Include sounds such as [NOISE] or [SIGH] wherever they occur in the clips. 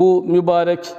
Bu mübarek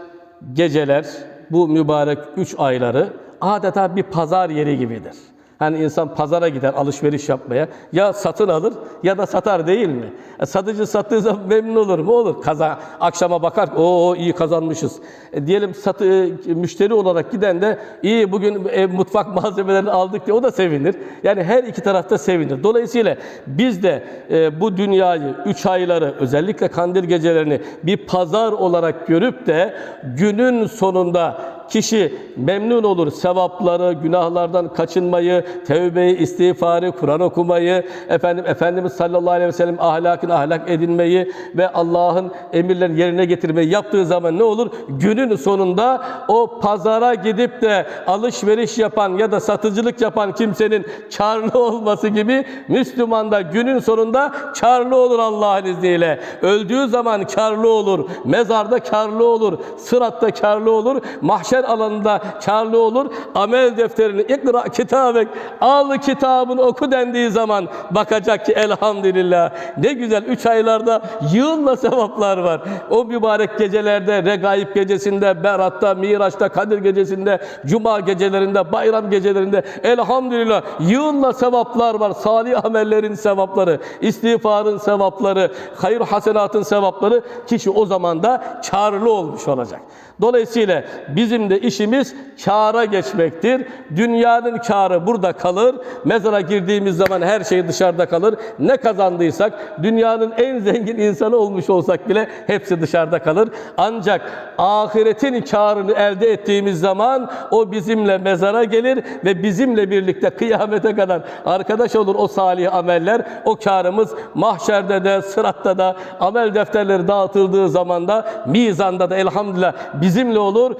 geceler, bu mübarek üç ayları adeta bir pazar yeri gibidir. Hani insan pazara gider alışveriş yapmaya. Ya satın alır ya da satar değil mi? E, satıcı sattığı zaman memnun olur mu? Olur. Kaza, akşama bakar, o iyi kazanmışız. E, diyelim satı, e, müşteri olarak giden de iyi bugün e, mutfak [LAUGHS] malzemelerini aldık diye o da sevinir. Yani her iki tarafta sevinir. Dolayısıyla biz de e, bu dünyayı, üç ayları, özellikle kandil gecelerini bir pazar olarak görüp de günün sonunda kişi memnun olur. Sevapları, günahlardan kaçınmayı, tevbeyi, istiğfarı, Kur'an okumayı, efendim Efendimiz sallallahu aleyhi ve sellem ahlakını ahlak edinmeyi ve Allah'ın emirlerini yerine getirmeyi yaptığı zaman ne olur? Günün sonunda o pazara gidip de alışveriş yapan ya da satıcılık yapan kimsenin karlı olması gibi Müslüman da günün sonunda karlı olur Allah'ın izniyle. Öldüğü zaman karlı olur. Mezarda karlı olur. Sıratta karlı olur. Mahşer alanında karlı olur. Amel defterini ikra kitabek al kitabını oku dendiği zaman bakacak ki elhamdülillah ne güzel üç aylarda yığınla sevaplar var. O mübarek gecelerde Regaib gecesinde, Berat'ta, Miraç'ta, Kadir gecesinde, Cuma gecelerinde, bayram gecelerinde elhamdülillah yığınla sevaplar var. Salih amellerin sevapları, istiğfarın sevapları, hayır hasenatın sevapları kişi o zaman da karlı olmuş olacak. Dolayısıyla bizim de işimiz kâra geçmektir. Dünyanın kârı burada kalır. Mezara girdiğimiz zaman her şey dışarıda kalır. Ne kazandıysak, dünyanın en zengin insanı olmuş olsak bile hepsi dışarıda kalır. Ancak ahiretin kârını elde ettiğimiz zaman o bizimle mezara gelir ve bizimle birlikte kıyamete kadar arkadaş olur o salih ameller. O kârımız mahşerde de, sıratta da, amel defterleri dağıtıldığı zaman da, mizanda da elhamdülillah bizimle olur,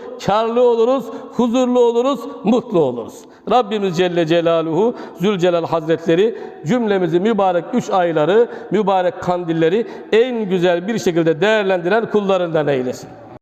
karlı oluruz, huzurlu oluruz, mutlu oluruz. Rabbimiz Celle Celaluhu, Zülcelal Hazretleri cümlemizi mübarek üç ayları, mübarek kandilleri en güzel bir şekilde değerlendiren kullarından eylesin.